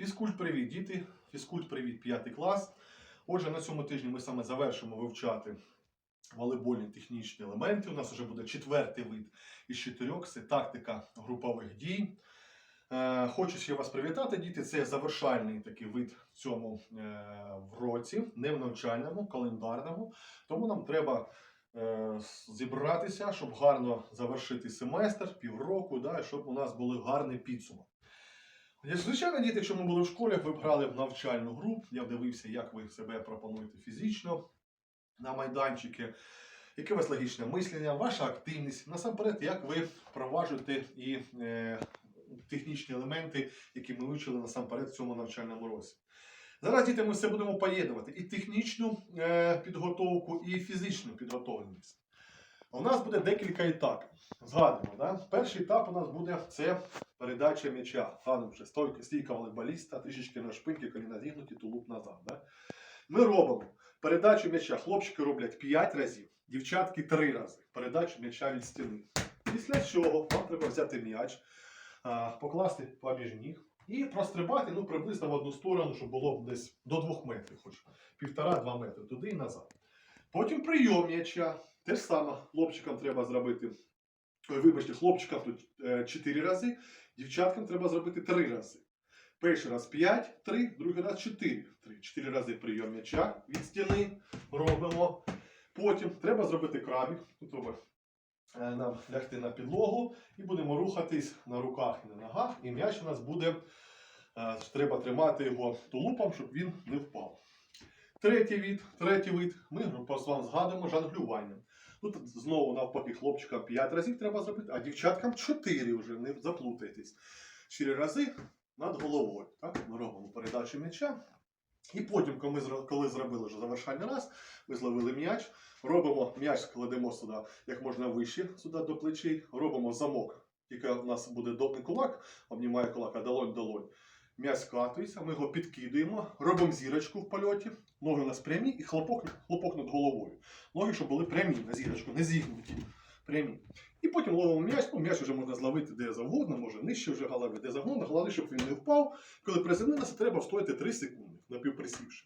Фізкульт привіт, діти. Фізкульт привіт, 5 клас. Отже, на цьому тижні ми саме завершимо вивчати волейбольні технічні елементи. У нас вже буде четвертий вид із чотирьох. Це тактика групових дій. Е, Хочу ще вас привітати, діти. Це завершальний такий вид в цьому е, в році, не в навчальному, календарному. Тому нам треба е, зібратися, щоб гарно завершити семестр, півроку, да, щоб у нас були гарний підсумок. Звичайно, діти, якщо ми були в школі, ви б грали в навчальну гру. Я дивився, як ви себе пропонуєте фізично на майданчики, яке у вас логічне мислення, ваша активність. Насамперед, як ви впроваджуєте і е, технічні елементи, які ми вивчили насамперед в цьому навчальному році. Зараз, діти, ми все будемо поєднувати і технічну е, підготовку, і фізичну підготовленість. У нас буде декілька етапів. Згадуємо, да? перший етап у нас буде це передача м'яча. Що стойка, стійка волейболіста, трішечки на шпинки, коліна зігнуті, тулуб назад. Да? Ми робимо передачу м'яча. Хлопчики роблять 5 разів, дівчатки 3 рази. Передачу м'яча від стіни. Після чого вам треба взяти м'яч, покласти поміж ніг і прострибати ну, приблизно в одну сторону, щоб було десь до 2 метрів, хоч півтора-два метри, туди і назад. Потім прийом м'яча. Те ж саме хлопчикам треба зробити. Ой, вибачте, хлопчикам тут 4 рази, дівчаткам треба зробити 3 рази. Перший раз 5, 3, другий раз 4. 3. 4 рази прийом м'яча від стіни робимо. Потім треба зробити крабік. Е, нам лягти на підлогу і будемо рухатись на руках і на ногах. І м'яч у нас буде, е, треба тримати його тулупом, щоб він не впав. Третій вид, третій вид ми з вами згадуємо жонглювання. Тут знову навпаки хлопчикам 5 разів треба зробити, а дівчаткам 4 вже, не заплутайтесь. 4 рази над головою. Так? Ми робимо передачу м'яча. І потім, коли зробили вже завершальний раз, ми зловили м'яч, робимо м'яч, кладемо сюди як можна вище сюди до плечей, робимо замок. Тільки у нас буде не кулак, обнімає кулак, а долонь долонь. М'яч скатується, ми його підкидуємо, робимо зірочку в польоті, ноги у нас прямі і хлопок, хлопок над головою. Ноги, щоб були прямі на зірочку, не зігнуті. Прямі. І потім ловимо м'яч, ну м'яч вже можна зловити де завгодно, може нижче вже голови, де завгодно. Головне, щоб він не впав. Коли приземлилися, треба встояти 3 секунди, напівприсівши.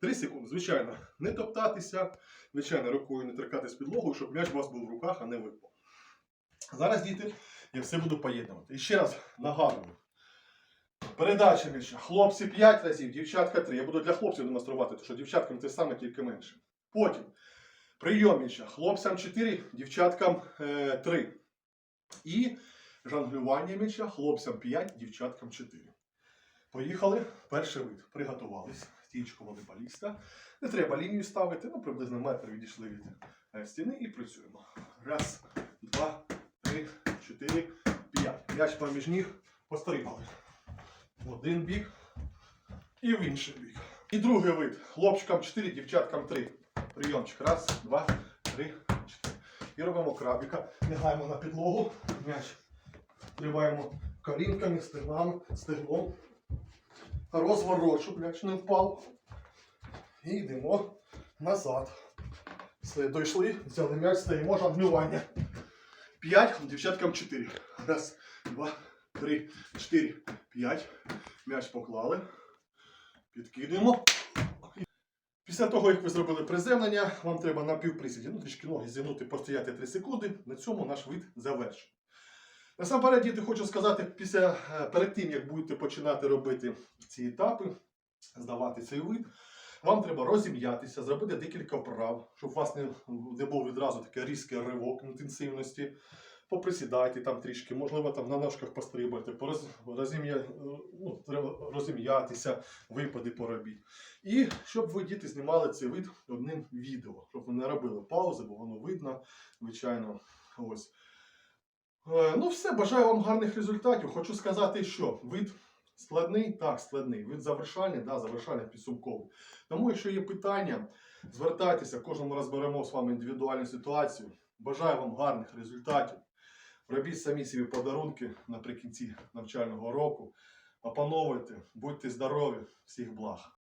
3 секунди, звичайно, не топтатися, звичайно, рукою не торкатись підлогу, щоб м'яч у вас був в руках, а не випав. Зараз, діти, я все буду поєднувати. І ще раз нагадую. Передача м'яча. Хлопці 5 разів, дівчатка 3. Я буду для хлопців демонструвати, тому що дівчаткам те саме, тільки менше. Потім прийом м'яча. Хлопцям 4, дівчаткам е, 3. І жонглювання м'яча. Хлопцям 5, дівчаткам 4. Поїхали. Перший вид. Приготувались. Стічку волейболіста. Не треба лінію ставити, ну приблизно метр відійшли від е, стіни і працюємо. Раз, два, три, чотири, п'ять. М'яч поміж ніг. Пострибали. В один бік і в інший бік. І другий вид. Хлопчикам 4, дівчаткам 3. Прийомчик. Раз, два, три, чотири. І робимо крабіка. Лягаємо на підлогу. М'яч. Триваємо колінками, стегнами, стеглом. Розворот, щоб м'яч не впав. І йдемо назад. Все, дійшли, взяли м'яч, стоїмо жонглювання. 5, дівчаткам 4. Раз, два, три, чотири, п'ять. М'яч поклали. Підкидуємо. Після того, як ви зробили приземлення, вам треба на півприсіді, ну трішки ноги зігнути, постояти 3 секунди. На цьому наш вид завершений. Насамперед, діти, хочу сказати, після, е, перед тим, як будете починати робити ці етапи, здавати цей вид, вам треба розім'ятися, зробити декілька вправ, щоб у вас не, не був відразу такий різкий ривок інтенсивності. Поприсідайте там трішки, можливо, там на ножках пострибайте, пороз, ну, розім'ятися, випади поробіть. І щоб ви діти знімали цей вид одним відео, щоб ви не робили паузи, бо воно видно, звичайно. Ось. Е, Ну, все, бажаю вам гарних результатів. Хочу сказати, що вид складний, так, складний. Вид завершальний, да, завершальний підсумковий. Тому, якщо є питання, звертайтеся, кожному розберемо з вами індивідуальну ситуацію. Бажаю вам гарних результатів. Робіть самі собі подарунки наприкінці навчального року. Опановуйте, будьте здорові, всіх благ.